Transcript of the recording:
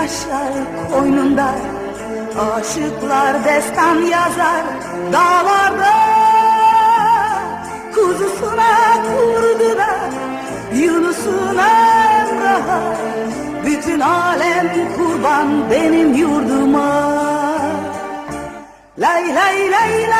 Yaşar koynunda Aşıklar destan yazar dağlarda. Kuzusuna kurduna Yunus'una Emrah'a Bütün alem kurban benim yurduma. Lay lay lay lay